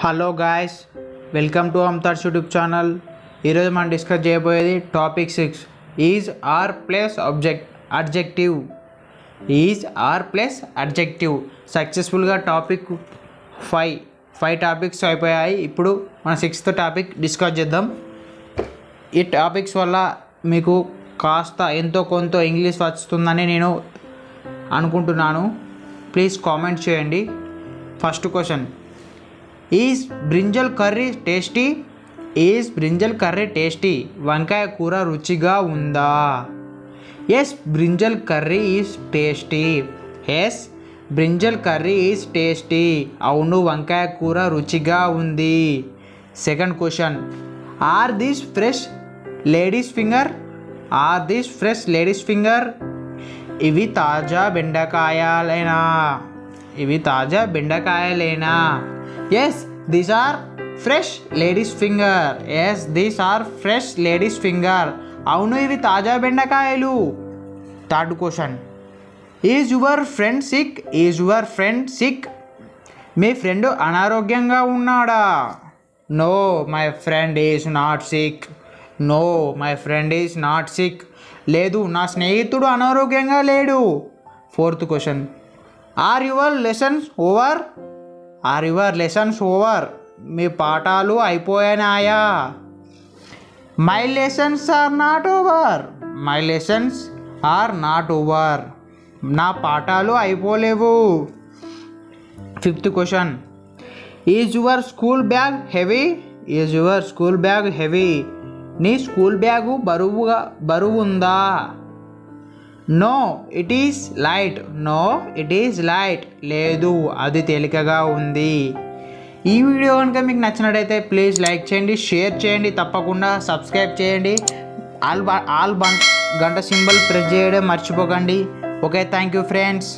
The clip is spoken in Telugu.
హలో గాయస్ వెల్కమ్ టు అమ్తార్స్ యూట్యూబ్ ఛానల్. ఈరోజు మనం డిస్కస్ చేయబోయేది topic six is are plus object adjective? Is are plus adjective? సక్సెస్ఫుల్గా టాపిక్ ఫైవ్ ఫైవ్ టాపిక్స్ అయిపోయాయి. ఇప్పుడు మన సిక్స్త్ టాపిక్ డిస్కస్ చేద్దాం. ఈ టాపిక్స్ వల్ల మీకు కాస్త ఎంతో కొంత ఇంగ్లీష్ వస్తుందని నేను అనుకుంటున్నాను. ప్లీజ్ కామెంట్ చేయండి. First question. Is brinjal curry tasty? Is brinjal curry tasty? వంకాయ కూర రుచిగా ఉందా? Yes brinjal curry is tasty. Yes brinjal curry is tasty. అవును వంకాయ కూర రుచిగా ఉంది. Second question. Are this fresh ladies finger? Are this fresh ladies finger? ఇవి తాజా బెండకాయలేనా? ఇవి తాజా బెండకాయలేనా? Yes these are fresh ladies finger yes these are fresh ladies finger అవును ఇవి తాజా బెండకాయలు. Third question is your friend sick is your friend sick me friend అనారోగ్యంగా ఉన్నాడా? No my friend is not sick no my friend is not sick లేదు నా స్నేహితుడు అనారోగ్యంగా లేడు. Fourth question are your lessons over are your lessons over మీ పాఠాలు అయిపోయానాయా? My lessons are not over my lessons are not over నా పాఠాలు అయిపోలేవు. Fifth question is your school bag heavy is your school bag heavy నీ స్కూల్ బ్యాగు బరువుగా బరువు ఉందా? No it is light. No it is light. లేదు అది తేలికగా ఉంది. ఈ వీడియో కనుక మీకు నచ్చినట్టయితే ప్లీజ్ లైక్ చేయండి షేర్ చేయండి తప్పకుండా సబ్స్క్రైబ్ చేయండి. ఆల్ ఆల్ బంట గంట సింబల్ ప్రెస్ చేయడం మర్చిపోకండి. Okay thank you friends.